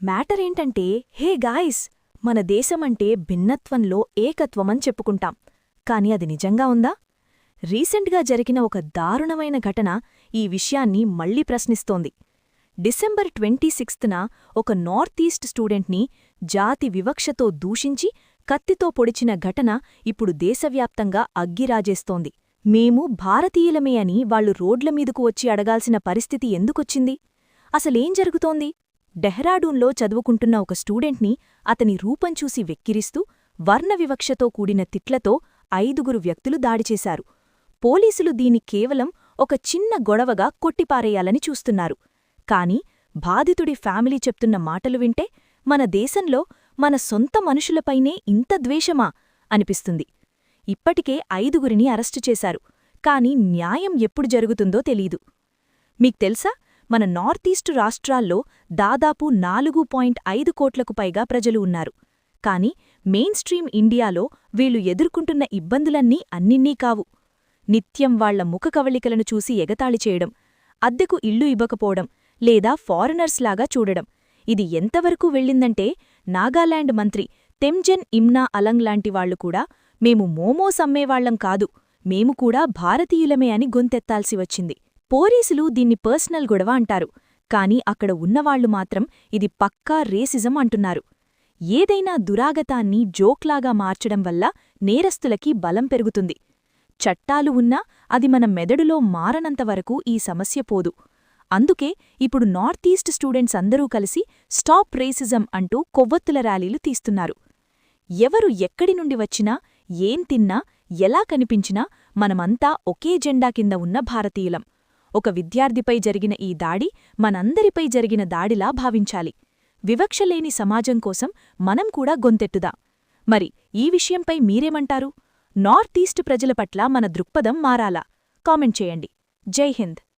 Matter ఏంటంటే hey guys మన దేశమంటే భిన్నత్వంలో ఏకత్వమని చెప్పుకుంటాం. కాని అది నిజంగా ఉందా? రీసెంట్గా జరిగిన ఒక దారుణమైన ఘటన ఈ విషయాన్ని మళ్ళీ ప్రశ్నిస్తోంది. డిసెంబర్ ట్వంటీ సిక్స్త్న ఒక నార్త్ ఈస్ట్ స్టూడెంట్ని జాతి వివక్షతో దూషించి కత్తితో పొడిచిన ఘటన ఇప్పుడు దేశవ్యాప్తంగా అగ్గిరాజేస్తోంది. మేము భారతీయులమే అని వాళ్ళు రోడ్లమీదకు వచ్చి అడగాల్సిన పరిస్థితి ఎందుకొచ్చింది? అసలేం జరుగుతోంది? డెహ్రాడూన్లో చదువుకుంటున్న ఒక స్టూడెంట్ని అతని రూపం చూసి వెక్కిరిస్తూ వర్ణవివక్షతో కూడిన తిట్లతో ఐదుగురు వ్యక్తులు దాడిచేశారు పోలీసులు దీన్ని కేవలం ఒక చిన్న గొడవగా కొట్టిపారేయాలని చూస్తున్నారు. కాని బాధితుడి ఫ్యామిలీ చెప్తున్న మాటలు వింటే మన దేశంలో మన సొంత మనుషులపైనే ఇంత ద్వేషమా? అనిపిస్తుంది. ఇప్పటికే ఐదుగురిని అరెస్టు చేశారు. కాని న్యాయం ఎప్పుడు జరుగుతుందో తెలీదు. మీకు తెలుసా? మన నార్త్ ఈస్టు రాష్ట్రాల్లో దాదాపు నాలుగు పాయింట్ ఐదు కోట్లకు పైగా ప్రజలు ఉన్నారు. కాని మెయిన్ స్ట్రీమ్ ఇండియాలో వీళ్ళు ఎదుర్కొంటున్న ఇబ్బందులన్నీ అన్నిన్నీ కావు. నిత్యం వాళ్ళ ముఖ కవళికలను చూసి ఎగతాళి చేయడం అద్దెకు ఇల్లు ఇవ్వకపోవడం లేదా ఫారినర్స్లాగా చూడడం. ఇది ఎంతవరకు వెళ్ళిందంటే నాగాలాండ్ మంత్రి తెమ్జెన్ ఇమ్నా అలంగ్ లాంటి వాళ్ళు కూడా మేము మోమోస్ అమ్మేవాళ్ళం కాదు మేము కూడా భారతీయులమే అని గొంతెత్తాల్సి వచ్చింది. పోలీసులు దీన్ని పర్సనల్ గొడవ అంటారు కాని అక్కడ ఉన్నవాళ్ళు మాత్రం ఇది పక్కా రేసిజం అంటున్నారు. ఏదైనా దురాగతాన్ని జోక్లాగా మార్చడం వల్ల నేరస్తులకి బలం పెరుగుతుంది. చట్టాలు ఉన్నా అది మన మెదడులో మారనంతవరకు ఈ సమస్య పోదు. అందుకే ఇప్పుడు నార్త్ ఈస్ట్ స్టూడెంట్స్ అందరూ కలిసి స్టాప్ రేసిజం అంటూ కొవ్వొత్తుల ర్యాలీలు తీస్తున్నారు. ఎవరు ఎక్కడి నుండి వచ్చినా ఏం తిన్నా ఎలా కనిపించినా మనమంతా ఒకే జెండా కింద ఉన్న భారతీయులం. ఒక విద్యార్థిపై జరిగిన ఈ దాడి మనందరిపై జరిగిన దాడిలా భావించాలి. వివక్షలేని సమాజం కోసం మనం కూడా గొంతెట్టుదా మరి ఈ విషయంపై మీరేమంటారు? నార్త్ ఈస్ట్ ప్రజల పట్ల మన దృక్పథం మారాలా? కామెంట్ చేయండి. జై హింద్.